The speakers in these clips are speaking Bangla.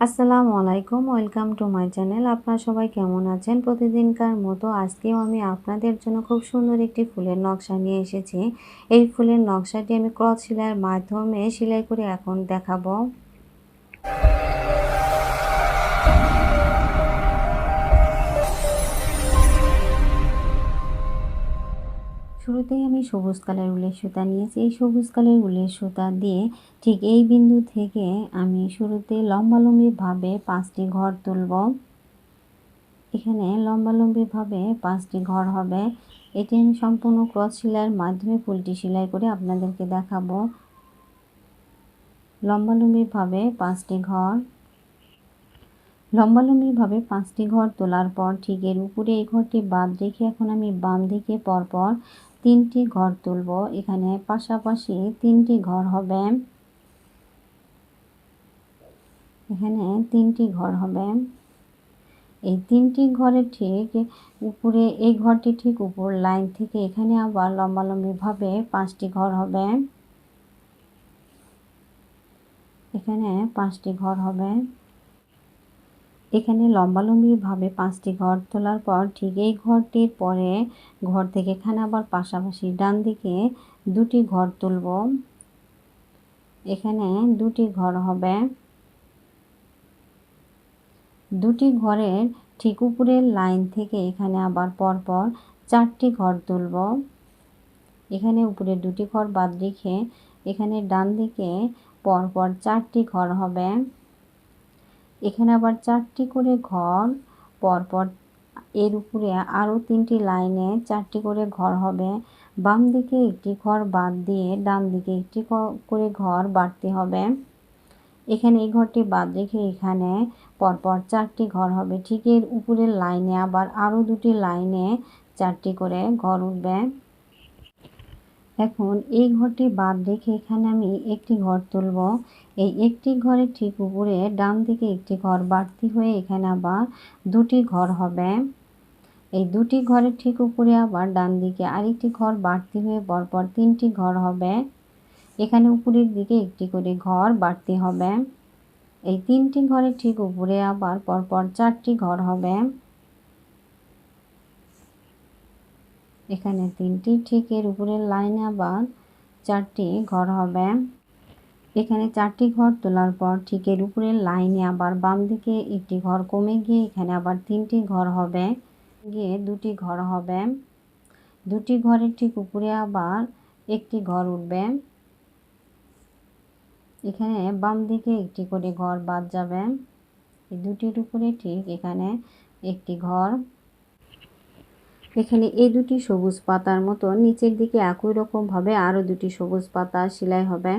আসসালামু আলাইকুম, ওয়েলকাম টু মাই চ্যানেল। আপনারা সবাই কেমন আছেন? প্রতিদিনকার মতো আজকেও আমি আপনাদের জন্য খুব সুন্দর একটি ফুলের নকশা নিয়ে এসেছি। এই ফুলের নকশাটি আমি ক্রস সেলাইয়ের মাধ্যমে সেলাই করে এখন দেখাবো। শুরুতেই আমি সবুজ কালার উলের সুতা নিয়েছি। এই সবুজ কালার উলের সুতা দিয়ে ঠিক এই বিন্দু থেকে আমি শুরুতে লম্বালম্বিভাবে পাঁচটি ঘর তুলব। এখানে লম্বালম্বিভাবে পাঁচটি ঘর হবে। এটি আমি সম্পূর্ণ ক্রস সেলাইয়ের মাধ্যমে ফুলটি সেলাই করে আপনাদেরকে দেখাবো। লম্বালম্বিভাবে পাঁচটি ঘর। লম্বালম্বিভাবে পাঁচটি ঘর তোলার পর ঠিক এর উপরে এই ঘরটি বাদ রেখে এখন আমি বাম দিকে পরপর তিনটি ঘর তুলব। এখানে পাশাপাশি তিনটি ঘর হবে। এখানে তিনটি ঘর হবে। এই তিনটি ঘরের ঠিক উপরে, এই ঘরটি ঠিক উপর লাইন থেকে এখানে আবার লম্বালম্বিভাবে পাঁচটি ঘর হবে। এখানে পাঁচটি ঘর হবে। এখানে লম্বালম্বিভাবে পাঁচটি ঘর তোলার পর ঠিক এই ঘরটির পরে ঘর থেকে এখানে আবার পাশাপাশি ডান দিকে দুটি ঘর তুলব। এখানে দুটি ঘর হবে। দুটি ঘরের ঠিক উপরের লাইন থেকে এখানে আবার পরপর চারটি ঘর তুলব। এখানে উপরে দুটি ঘর বাদ রেখে এখানে ডান দিকে পরপর চারটি ঘর হবে। এখানে আবার চারটি করে ঘর, পরপর এর উপরে আরও তিনটি লাইনে চারটি করে ঘর হবে। বাম দিকে একটি ঘর বাদ দিয়ে ডান দিকে একটি করে ঘর বাড়তে হবে। এখানে এই ঘরটি বাদ রেখে এখানে পরপর চারটি ঘর হবে। ঠিক এর উপরের লাইনে আবার আরও দুটি লাইনে চারটি করে ঘর উঠবে। এখন এই ঘরটি বাদ রেখে এখানে আমি একটি ঘর তুলব। এই একটি ঘরের ঠিক উপরে ডান দিকে একটি ঘর, বাড়তি হয়ে এখানে আবার দুটি ঘর হবে। এই দুটি ঘরের ঠিক উপরে আবার ডান দিকে আরেকটি ঘর, বাড়তি হয়ে পরপর তিনটি ঘর হবে। এখানে উপরের দিকে একটি করে ঘর, বাড়তি হবে। এই তিনটি ঘরের ঠিক উপরে আবার পরপর চারটি ঘর হবে। এখানে তিনটি ঠিক এর উপরের লাইনে আবার চারটি ঘর হবে। এখানে চারটি ঘর তোলার পর ঠিক এর উপরের লাইনে আবার বাম দিকে একটি ঘর কমে গিয়ে এখানে আবার তিনটি ঘর হবে। গিয়ে দুটি ঘর হবে। দুটি ঘরের ঠিক উপরে আবার একটি ঘর উঠবে। এখানে বাম দিকে একটি করে ঘর বাদ যাবে। এই দুটির উপরে ঠিক এখানে একটি ঘর। এখানে এই দুটি সবুজ পাতার মতো, নিচের দিকে একই রকমভাবে আরও দুটি সবুজ পাতা সেলাই হবে।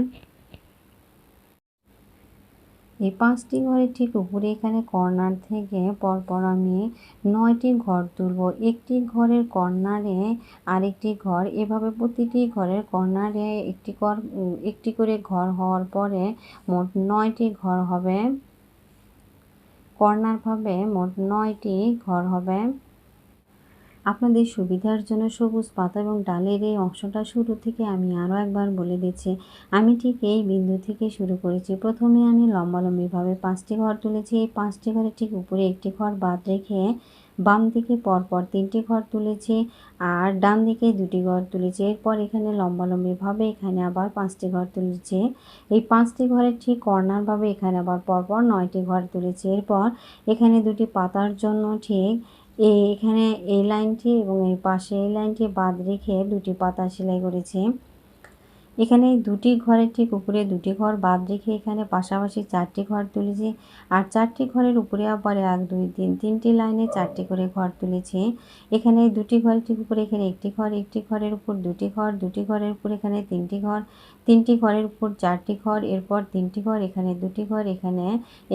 এই পাঁচটি ঘরের ঠিক উপরে এখানে কর্নার থেকে পরপর আমি নয়টি ঘর তুলব। একটি ঘরের কর্নারে আরেকটি ঘর। এভাবে প্রতিটি ঘরের কর্নারে একটি কর একটি করে ঘর হওয়ার পরে মোট নয়টি ঘর হবে। কর্নারভাবে মোট নয়টি ঘর হবে। আপনাদের সুবিধার জন্য সবুজ পাতা এবং ডালের এই অংশটা শুরু থেকে আমি আরও একবার বলে দিচ্ছি। আমি ঠিক এই বিন্দু থেকে শুরু করেছি। প্রথমে আমি লম্বালম্বিভাবে পাঁচটি ঘর তুলেছি। এই পাঁচটি ঘরের ঠিক উপরে একটি ঘর বাদ রেখে বাম দিকে পরপর তিনটি ঘর তুলেছি আর ডান দিকে দুটি ঘর তুলেছি। এরপর এখানে লম্বালম্বিভাবে এখানে আবার পাঁচটি ঘর তুলেছি। এই পাঁচটি ঘরের ঠিক কর্নারভাবে এখানে আবার পরপর নয়টি ঘর তুলেছি। এরপর এখানে দুটি পাতার জন্য ঠিক এখানে এই লাইনটি এবং এই পাশে এই লাইনটি বাদ রেখে দুটি পাতা সেলাই করেছি। এখানে দুটি ঘরের ঠিক উপরে দুটি ঘর বাদ রেখে এখানে পাশাপাশি চারটি ঘর তুলেছি। আর চারটি ঘরের উপরে আবার এক, দুই, তিন, তিনটি লাইনে চারটি করে ঘর তুলেছি। এখানে দুটি ঘরের ঠিক উপরে, এখানে একটি ঘর, একটি ঘরের উপর দুটি ঘর, দুটি ঘরের উপর এখানে তিনটি ঘর, তিনটি ঘরের উপর চারটি ঘর, এরপর তিনটি ঘর, এখানে দুটি ঘর, এখানে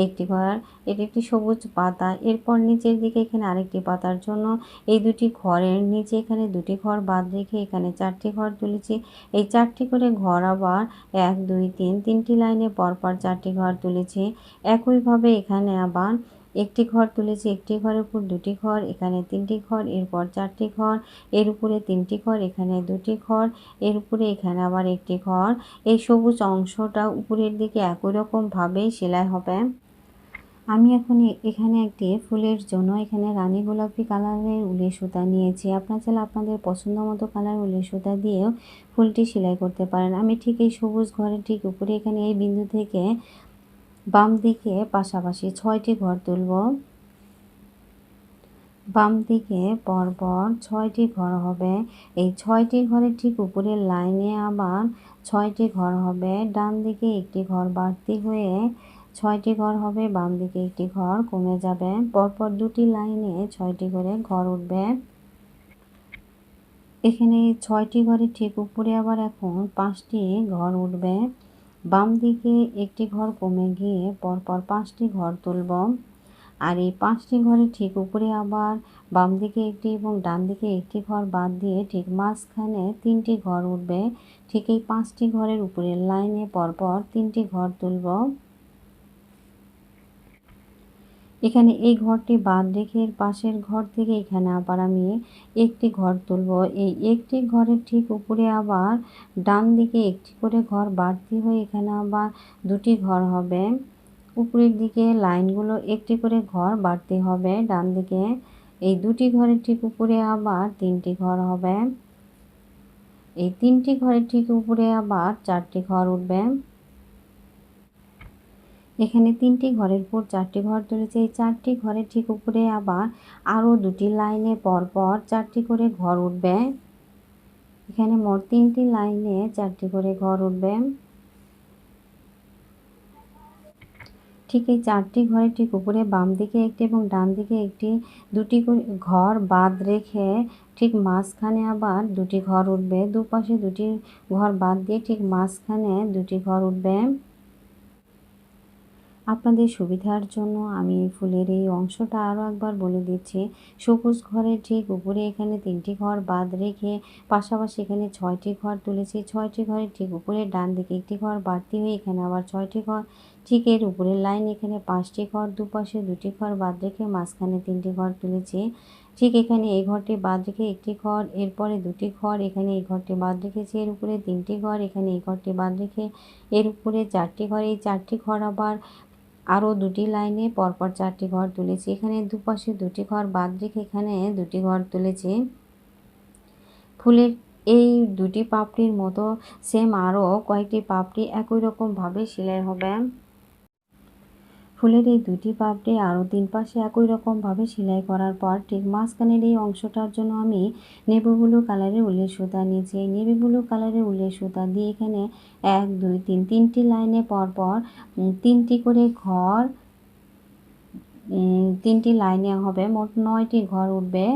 একটি ঘর, এটি একটি সবুজ পাতা। এরপর নিচের দিকে এখানে আরেকটি পাতার জন্য এই দুটি ঘরের নিচে এখানে দুটি ঘর বাদ রেখে এখানে চারটি ঘর তুলেছি। এই চারটি করে ঘর আবার এক, দুই, তিন, তিনটি লাইনে পরপর চারটি ঘর তুলেছি। একইভাবে এখানে আবার একটি ঘর তুলেছি, একটি ঘরের উপর দুটি ঘর, এখানে তিনটি ঘর, এরপর চারটি ঘর, এর উপরে তিনটি ঘর, এখানে দুটি ঘর, এর উপরে এখানে আবার একটি ঘর। এই সবুজ অংশটা উপরের দিকে একই রকমভাবেই সেলাই হবে। আমি এখন এখানে একটি ফুলের জন্য এখানে রানী গোলাপি কালারের উলের সুতা নিয়েছি। আপনার চাইলে আপনাদের পছন্দ মতো কালার উলের সুতা দিয়েও ফুলটি সেলাই করতে পারেন। আমি ঠিক এই সবুজ ঘরের ঠিক উপরে এখানে এই বিন্দু থেকে বাম দিকে পাশাপাশি ছয়টি ঘর তুলব। বাম দিকে পরপর ছয়টি ঘর হবে। এই ছয়টি ঘরের ঠিক উপরের লাইনে আবার ছয়টি ঘর হবে। ডান দিকে একটি ঘর বাড়তি হয়ে ছয়টি ঘর হবে বাম দিকে একটি ঘর, কমে যাবে। পরপর দুটি লাইনে ছয়টি করে ঘর উঠবে। এখানে ছয়টি ঘরের ঠিক উপরে আবার এখন পাঁচটি ঘর উঠবে। বাম দিকে একটি ঘর কমে গিয়ে পরপর পাঁচটি ঘর তুলব। আর এই পাঁচটি ঘরের ঠিক উপরে আবার বাম দিকে একটি এবং ডান দিকে একটি ঘর বাদ দিয়ে ঠিক মাঝখানে তিনটি ঘর উঠবে। ঠিক এই পাঁচটি ঘরের উপরের লাইনে পরপর তিনটি ঘর তুলব। এখানে এই ঘরটি বাদ রেখে পাশের ঘর থেকে এখানে আবার আমি একটি ঘর তুলব। এই একটি ঘরের ঠিক উপরে আবার ডান দিকে একটি করে ঘর বাড়তি হয়ে এখানে আবার দুটি ঘর হবে। উপরের দিকে লাইনগুলো একটি করে ঘর বাড়তি হবে। ডান দিকে এই দুটি ঘরের ঠিক উপরে আবার তিনটি ঘর হবে। এই তিনটি ঘরের ঠিক উপরে আবার চারটি ঘর উঠবে। এখানে তিনটি ঘরের পর চারটি ঘর তুলেছে এই চারটি ঘরের ঠিক উপরে আবার আরও দুটি লাইনে পরপর চারটি করে ঘর উঠবে। এখানে মোট তিনটি লাইনে চারটি করে ঘর উঠবে। ঠিক এই চারটি ঘরের ঠিক উপরে বাম দিকে একটি এবং ডান দিকে একটি দুটি ঘর বাদ রেখে ঠিক মাঝখানে আবার দুটি ঘর উঠবে। দুপাশে দুটি ঘর বাদ দিয়ে ঠিক মাঝখানে দুটি ঘর উঠবে। আপনাদের সুবিধার জন্য আমি ফুলের এই অংশটা আরও একবার বলে দিচ্ছি। সবুজ ঘরের ঠিক উপরে এখানে তিনটি ঘর বাদ রেখে পাশাপাশি এখানে ছয়টি ঘর তুলেছি। ছয়টি ঘরের ঠিক উপরে ডান দিকে একটি ঘর, বাড়তি হয়ে এখানে আবার ছয়টি ঘর। ঠিক এর উপরের লাইন এখানে পাঁচটি ঘর, দুপাশে দুটি ঘর বাদ রেখে মাঝখানে তিনটি ঘর তুলেছি। ঠিক এখানে এই ঘরটি বাদ রেখে একটি ঘর, এরপরে দুটি ঘর এখানে এই ঘরটি বাদ রেখেছি। এর উপরে তিনটি ঘর এখানে এই ঘরটি বাদ রেখে এর উপরে চারটি ঘর, এই চারটি ঘর আবার আরও দুটি লাইনে পরপর চারটি ঘর তুলেছি। এখানে দুপাশে দুটি ঘর বাদ রেখে এখানে দুটি ঘর তুলেছি। ফুলের এই দুটি পাপড়ির মতো সেম আরও কয়েকটি পাপড়ি একই রকমভাবে সেলাই হবে। ফুলের এই দুটি পাপড়ি আরও তিন পাশে একই রকমভাবে সেলাই করার পর ঠিক মাঝখানের এই অংশটার জন্য আমি নেভি ব্লু কালারের উলের সুতা নিয়েছি। এই নেভি ব্লু কালারের উলের সুতা দিয়ে এখানে এক, দুই, তিন, তিনটি লাইনে পরপর তিনটি করে ঘর তিনটি লাইনে হবে। মোট নয়টি ঘর উঠবে।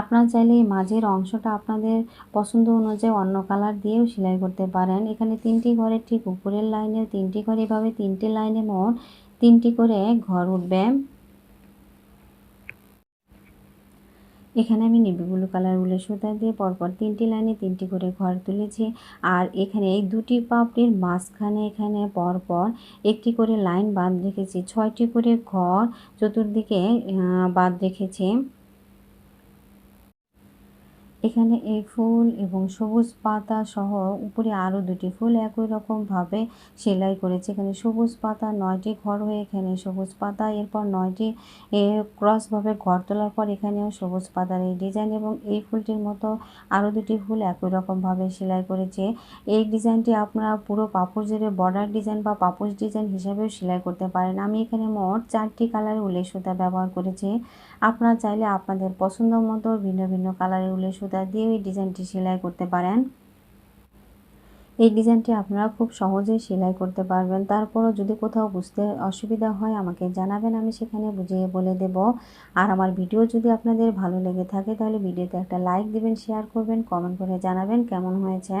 আপনারা চাইলে এই মাঝের অংশটা আপনাদের পছন্দ অনুযায়ী অন্য কালার দিয়েও সেলাই করতে পারেন। এখানে তিনটি ঘরের ঠিক উপরের লাইনে, তিনটি ঘর এভাবে তিনটি লাইনে মোট তিনটি করে ঘর উঠবে। এখানে আমি নেভি ব্লু কালার উলের সুতা দিয়ে পরপর তিনটি লাইনে তিনটি করে ঘর তুলেছি। আর এখানে এই দুটি পাপড়ির মাঝখানে এখানে পরপর একটি করে লাইন বাদ রেখেছি, ছয়টি করে ঘর চতুর্দিকে বাদ রেখেছি। এখানে এই ফুল এবং সবুজ পাতা সহ উপরে আরও দুটি ফুল একই রকমভাবে সেলাই করেছে। এখানে সবুজ পাতা নয়টি ঘর হয়ে এখানে সবুজ পাতা, এরপর নয়টি ক্রসভাবে ঘর তোলার পর এখানেও সবুজ পাতার এই ডিজাইন এবং এই ফুলটির মতো আরও দুটি ফুল একই রকমভাবে সেলাই করেছে। এই ডিজাইনটি আপনারা পুরো পাপড় জেরে বর্ডার ডিজাইন বা পাপোশ ডিজাইন হিসাবেও সেলাই করতে পারেন। আমি এখানে মোট চারটি কালারের উলের সুতা ব্যবহার করেছি। আপনারা চাইলে আপনাদের পছন্দ মতো ভিন্ন ভিন্ন কালারের উলের সুতা দিয়ে এই ডিজাইনটি সেলাই করতে পারেন। এই ডিজাইনটি আপনারা খুব সহজেই সেলাই করতে পারবেন। তারপরও যদি কোথাও বুঝতে অসুবিধা হয়, আমাকে জানাবেন, আমি সেখানে বুঝিয়ে বলে দেব। আর আমার ভিডিও যদি আপনাদের ভালো লেগে থাকে, তাহলে ভিডিওতে একটা লাইক দিবেন, শেয়ার করবেন, কমেন্ট করে জানাবেন কেমন হয়েছে।